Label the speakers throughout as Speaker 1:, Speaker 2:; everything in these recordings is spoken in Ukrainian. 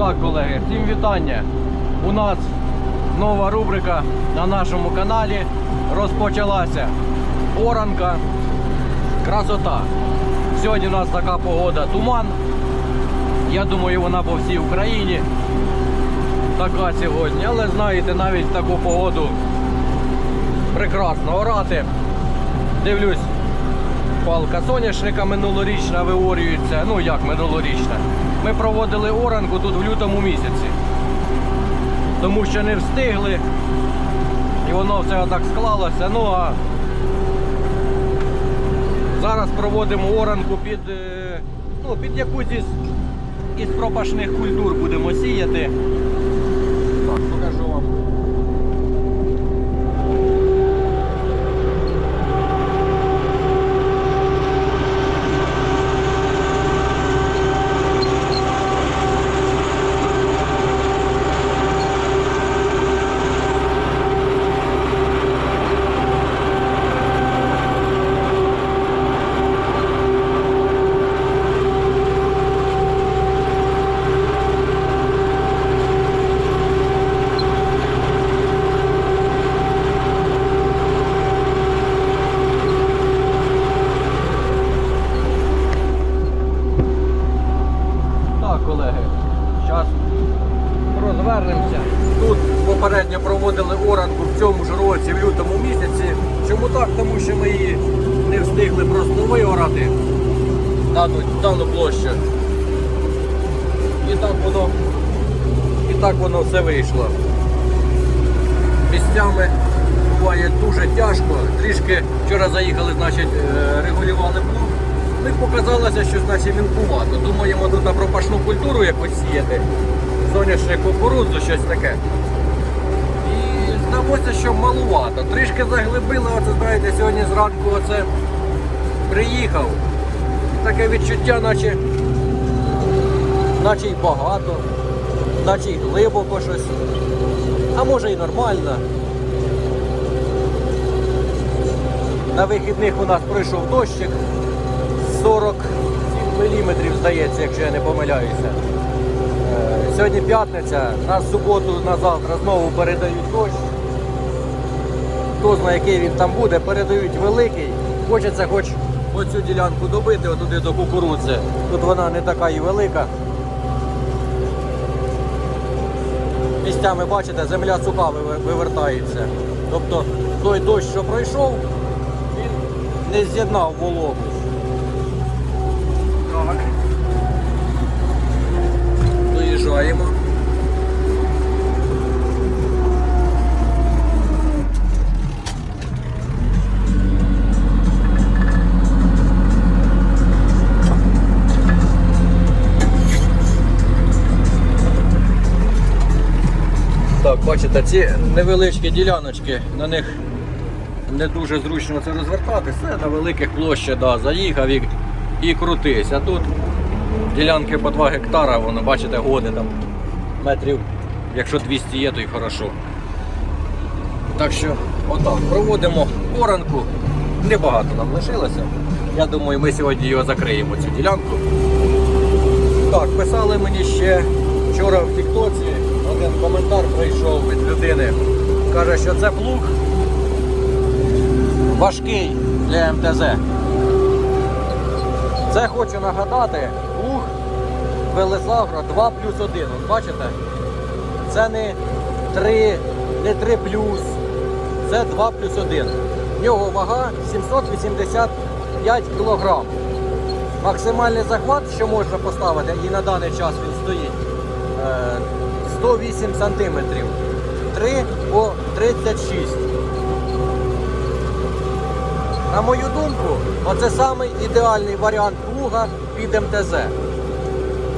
Speaker 1: Так, колеги, всім вітання. У нас нова рубрика на нашому каналі розпочалася. Оранка. Красота. Сьогодні у нас така погода туман. Я думаю, вона по всій Україні. Така сьогодні. Але знаєте, навіть таку погоду прекрасно орати. Дивлюсь, палка соняшника минулорічна виорюється. Ну як минулорічна. Ми проводили оранку тут в лютому місяці. Тому що не встигли. І воно все отак склалося. Ну а зараз проводимо оранку під, е, ну, під якусь із, із пропашних культур будемо сіяти. Так, покажу вам. Так, колеги, зараз розвернемося. Тут попередньо проводили оранку в цьому ж році, в лютому місяці. Чому так? Тому що ми її не встигли просто виорати дану, дану площу. І так воно, і так воно все вийшло. Місцями буває дуже тяжко. Трішки вчора заїхали, значить, е, регулювали плуг. Ну і показалося, що значить він кувато. Думаємо тут на пропашну культуру якось сіяти. Соняшник кукурудзу, щось таке. І здалося, що малувато. Трішки заглибили, оце знаєте, сьогодні зранку оце приїхав. Таке відчуття, наче, наче й багато, наче й глибоко щось. А може і нормально. На вихідних у нас пройшов дощик. 47 мм, здається, якщо я не помиляюся. Е, Сьогодні п'ятниця, на суботу, на завтра знову передають дощ. Хто знає, який він там буде, передають великий. Хочеться хоч оцю ділянку добити, отуди до кукурудзи. Тут вона не така і велика. Місцями, бачите, земля суха вивертається. Тобто той дощ, що пройшов, він не з'єднав вологу. Доїжджаємо. Так, бачите, ці невеличкі діляночки, на них не дуже зручно це розвертати. Все на великих площах, да, заїхав і, і крутись. А тут ділянки по 2 гектара, воно, бачите, годи там метрів, якщо 200 є, то й хорошо. Так що, отак, проводимо оранку. Небагато нам лишилося. Я думаю, ми сьогодні його закриємо, цю ділянку. Так, писали мені ще вчора в Тіктоці, один коментар прийшов від людини. Каже, що це плуг важкий для МТЗ. Це хочу нагадати, плуг Велесагро 2 плюс 1. От бачите? Це не 3, не 3 плюс, це 2 плюс 1. В нього вага 785 кг. Максимальний захват, що можна поставити, і на даний час він 108 см. 3 по 36. На мою думку, оце самий ідеальний варіант плуга під МТЗ.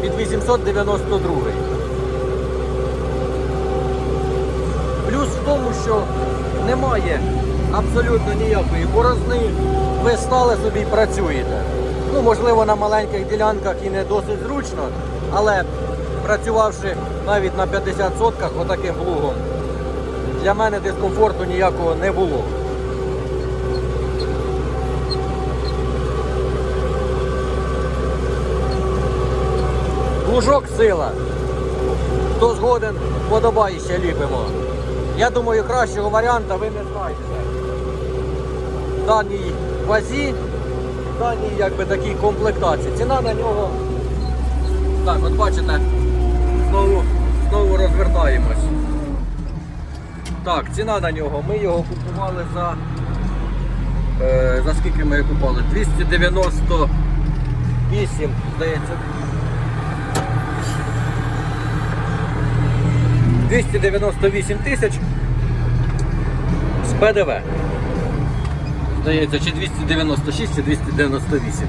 Speaker 1: Під 892. Плюс в тому, що немає абсолютно ніякої борозни. Ви стали собі працюєте. Ну, можливо, на маленьких ділянках і не досить зручно, але працювавши навіть на 50 сотках отаким плугом, для мене дискомфорту ніякого не було. Плужок сила. Хто згоден, подобається ліпимо. Я думаю, кращого варіанта ви не знайдете. В даній вазі, в даній якби такій комплектації. Ціна на нього. Так, от бачите, знову, знову розвертаємось. Так, ціна на нього. Ми його купували за. Е, за скільки ми його купували? 298, здається. 298 тисяч з ПДВ. Здається, чи 296, чи 298.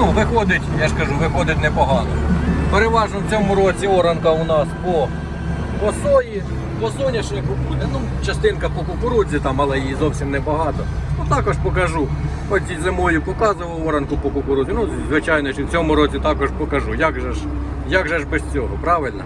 Speaker 1: Ну, виходить, я ж кажу, виходить непогано. Переважно в цьому році оранка у нас по, по сої, по соняшнику буде. Ну, частинка по кукурудзі там, але її зовсім небагато. Ну також покажу. Ось і зимою показував оранку по кукурудзі. Ну, звичайно, що в цьому році також покажу. Як же ж, як же ж без цього, правильно?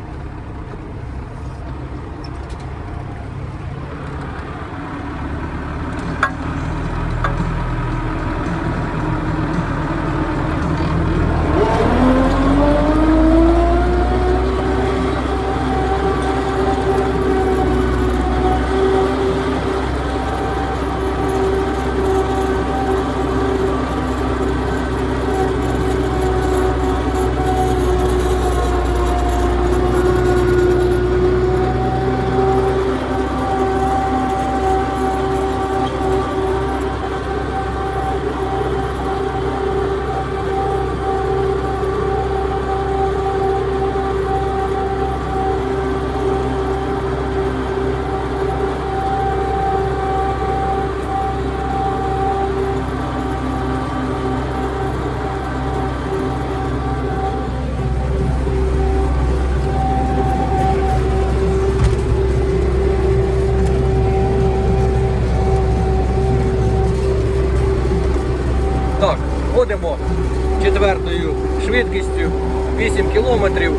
Speaker 1: Швидкістю 8 кілометрів.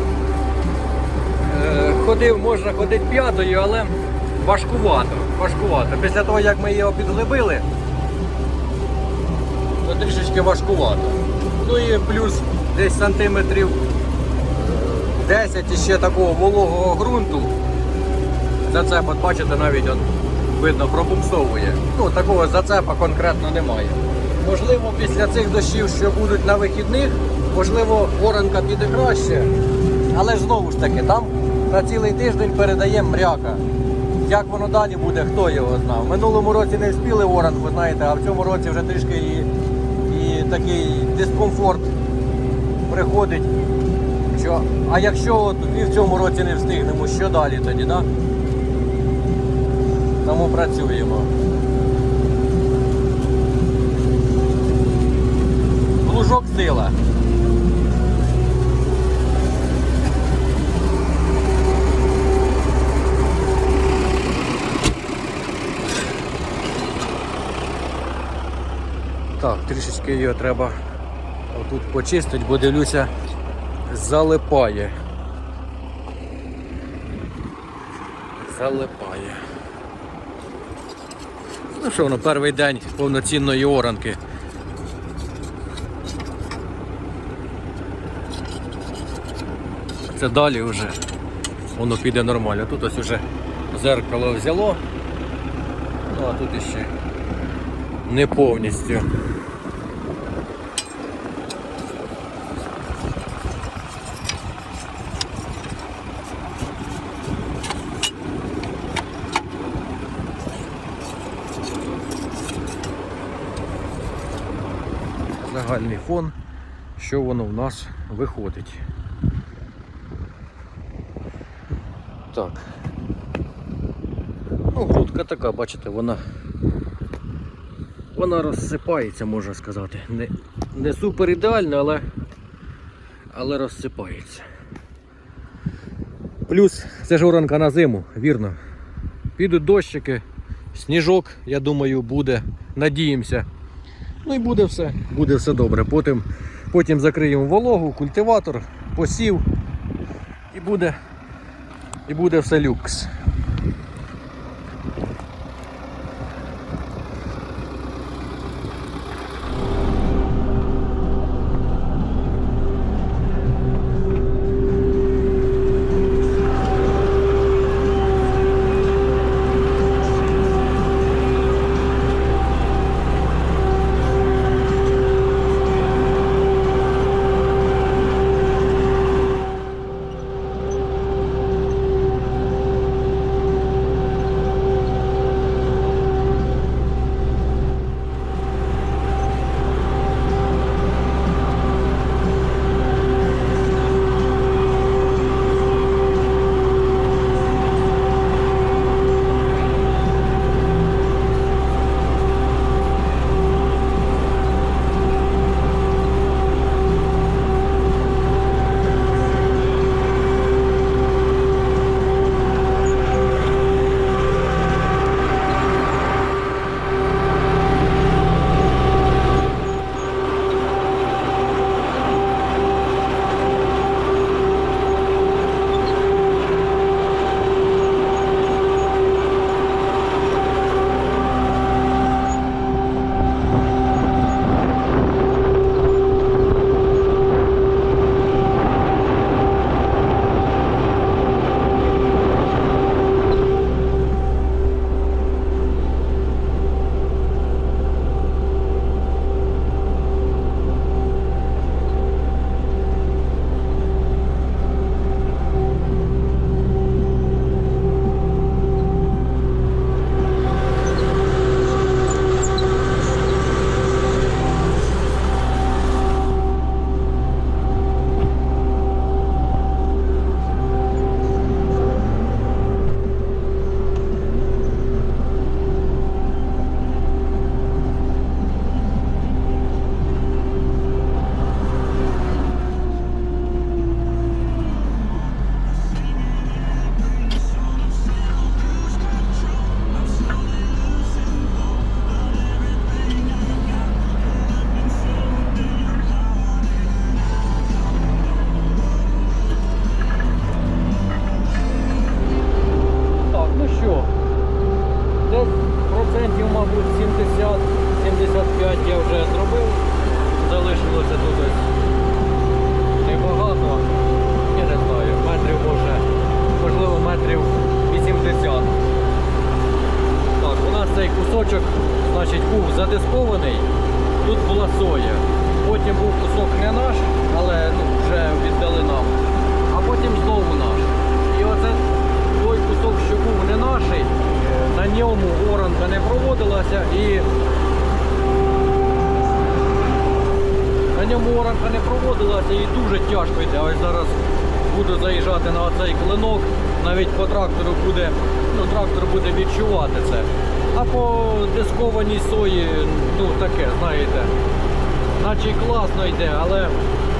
Speaker 1: Е, Ходив, можна ходити п'ятою, але важкувато. важкувато. Після того, як ми його підглибили, то трішечки важкувато. Ну і плюс десь сантиметрів е, 10 іще такого вологого ґрунту. Зацеп, от бачите, навіть он, видно, пробуксовує. Ну, такого зацепа конкретно немає. Можливо, після цих дощів, що будуть на вихідних, можливо, оранка піде краще. Але ж знову ж таки, там на цілий тиждень передаємо мряка. Як воно далі буде, хто його знав. В минулому році не встигли оранку, знаєте, а в цьому році вже трішки і, і такий дискомфорт приходить. Що, а якщо от і в цьому році не встигнемо, що далі тоді, да? Тому працюємо. Лужок сила. Так, трішечки його треба отут почистити, бо дивлюся, залипає. Залипає. Ну що воно, перший день повноцінної оранки. Це далі вже воно піде нормально. Тут ось уже зеркало взяло, ну а тут іще не повністю. Загальний фон, що воно в нас виходить. Так. Ну, грудка така, бачите, вона вона розсипається, можна сказати. Не, не супер ідеально, але, але розсипається. Плюс це ж оранка на зиму, вірно. Підуть дощики, сніжок, я думаю, буде. Надіємося. Ну і буде все, буде все добре. Потім, потім закриємо вологу, культиватор, посів і буде, і буде все люкс. Тут була соя. Потім був кусок не наш, але ну, вже віддали нам. А потім знову наш. І оце той кусок, що був не наш, на ньому оранка не проводилася і на ньому оранка не проводилася і дуже тяжко йде. Ось зараз буду заїжджати на оцей клинок, навіть по трактору буде, ну трактор буде відчувати це. А по дискованій сої, ну таке, знаєте, наче й класно йде, але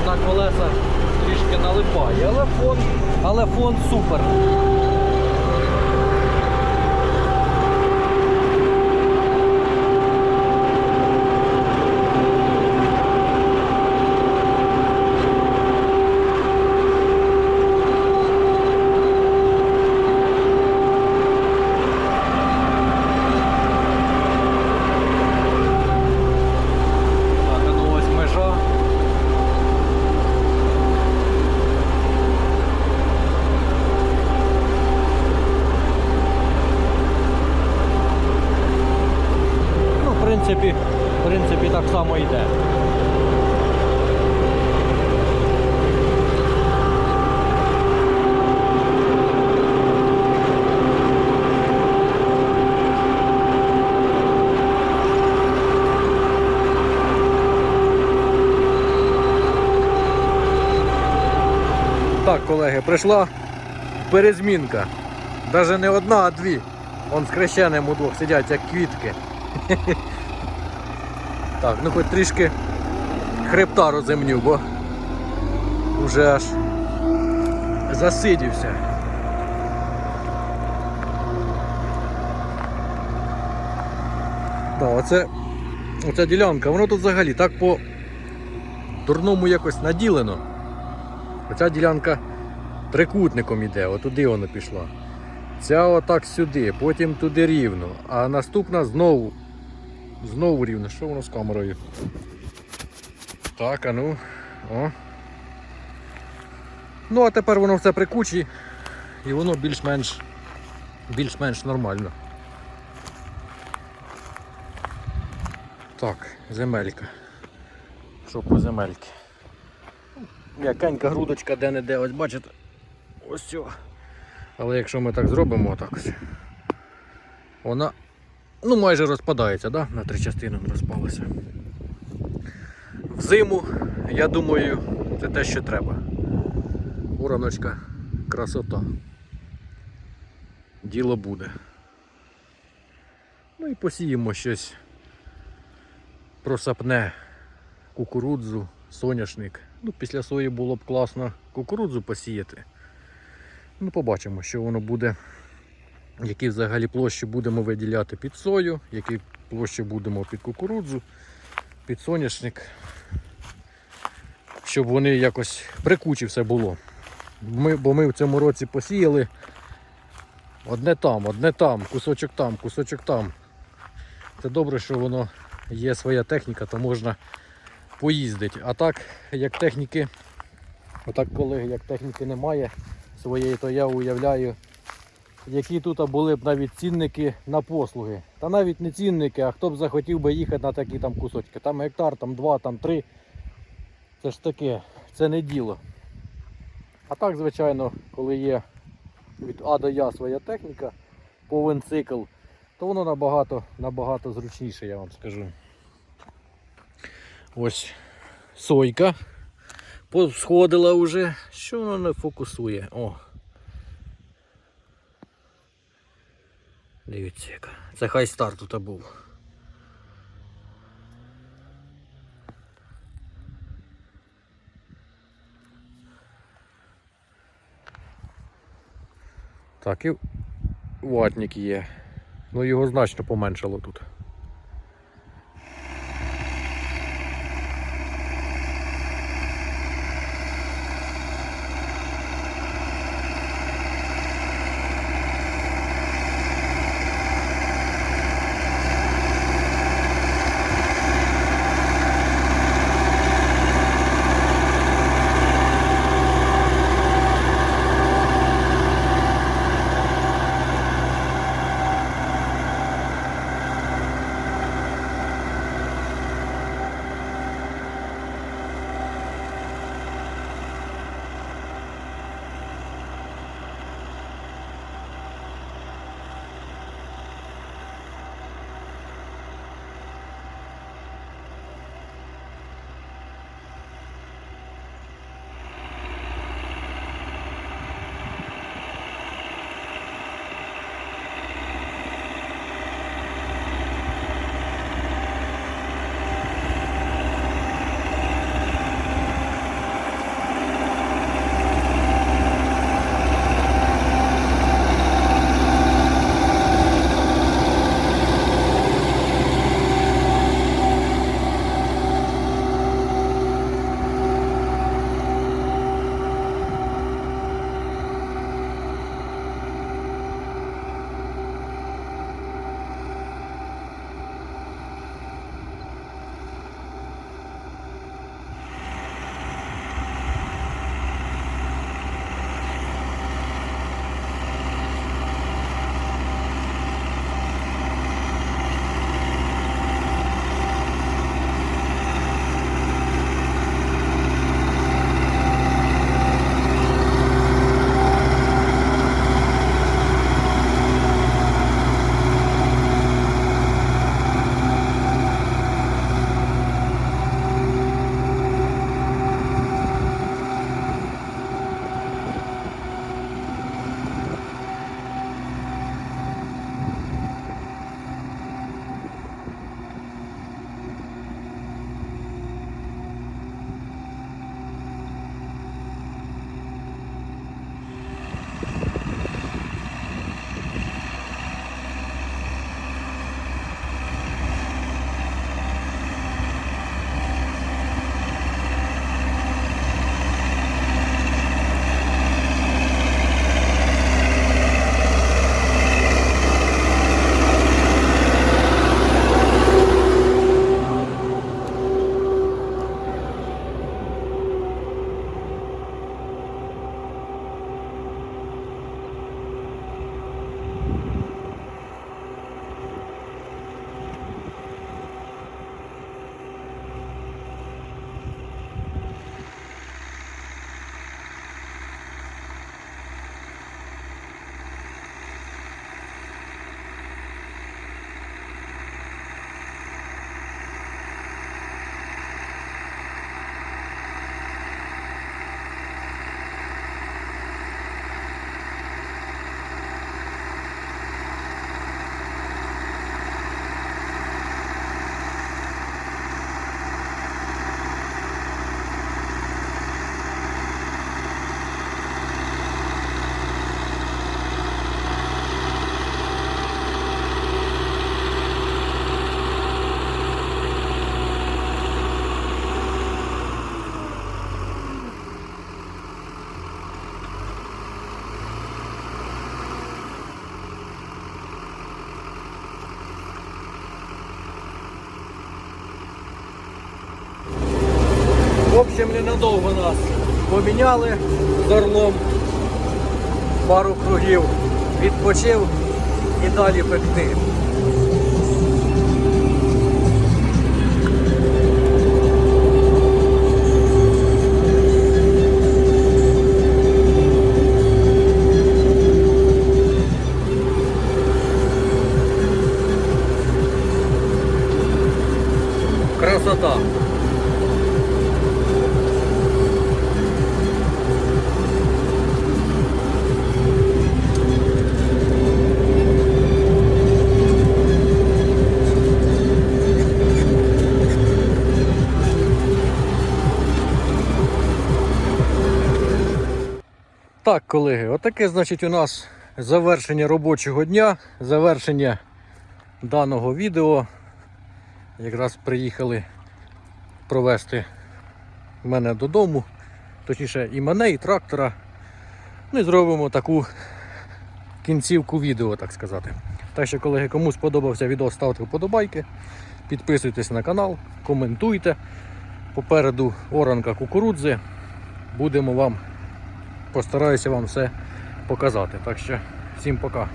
Speaker 1: на колеса трішки налипає. Але фон, але фон супер. Так, а ну ось межа. Ну, в принципі, в принципі, так само йде. Так, колеги, прийшла перезмінка. Навіть не одна, а дві. Вон з хрещеним удвох сидять, як квітки. Так, ну хоч трішки хребта роземню, бо вже аж засидівся. Да, оце, оця ділянка, воно тут взагалі так по дурному якось наділено. Оця ділянка трикутником іде, отуди вона пішла. Ця отак сюди, потім туди рівно. А наступна знову. Знову рівно. Що воно з камерою? Так, а ну. О. Ну, а тепер воно все при кучі і воно більш-менш більш-менш нормально. Так, земелька. Що по земельки? М'якенька грудочка де-не-де, ось бачите. Ось цього. Але якщо ми так зробимо, отак вона ну, майже розпадається, да? на три частини розпалася. Взиму, я думаю, це те, що треба. Ураночка, красота. Діло буде. Ну і посіємо щось просапне кукурудзу, соняшник. Ну, після сої було б класно кукурудзу посіяти. Ну, побачимо, що воно буде, які взагалі площі будемо виділяти під сою, які площі будемо під кукурудзу, під соняшник. Щоб вони якось при кучі все було. Ми, бо ми в цьому році посіяли одне там, одне там, кусочок там, кусочок там. Це добре, що воно є своя техніка, то можна поїздити. А так, як техніки, отак, колеги, як техніки немає своєї, то я уявляю, які тут були б навіть цінники на послуги. Та навіть не цінники, а хто б захотів би їхати на такі там кусочки. Там гектар, там два, там три. Це ж таке, це не діло. А так, звичайно, коли є від А до Я своя техніка, повен цикл, то воно набагато, набагато зручніше, я вам скажу. Ось сойка посходила вже. Що воно не фокусує? О. Дивіться яка. Це хай старт тут був. Так, і ватник є. Ну його значно поменшало тут. Ненадовго нас поміняли з. Пару кругів відпочив і далі пекти. Так, колеги, отаке, значить, у нас завершення робочого дня, завершення даного відео. Якраз приїхали провести мене додому, точніше і мене, і трактора. Ну і зробимо таку кінцівку відео, так сказати. Так що, колеги, кому сподобався відео, ставте вподобайки, підписуйтесь на канал, коментуйте. Попереду оранка кукурудзи. Будемо вам, постараюся вам все показати. Так що всім пока.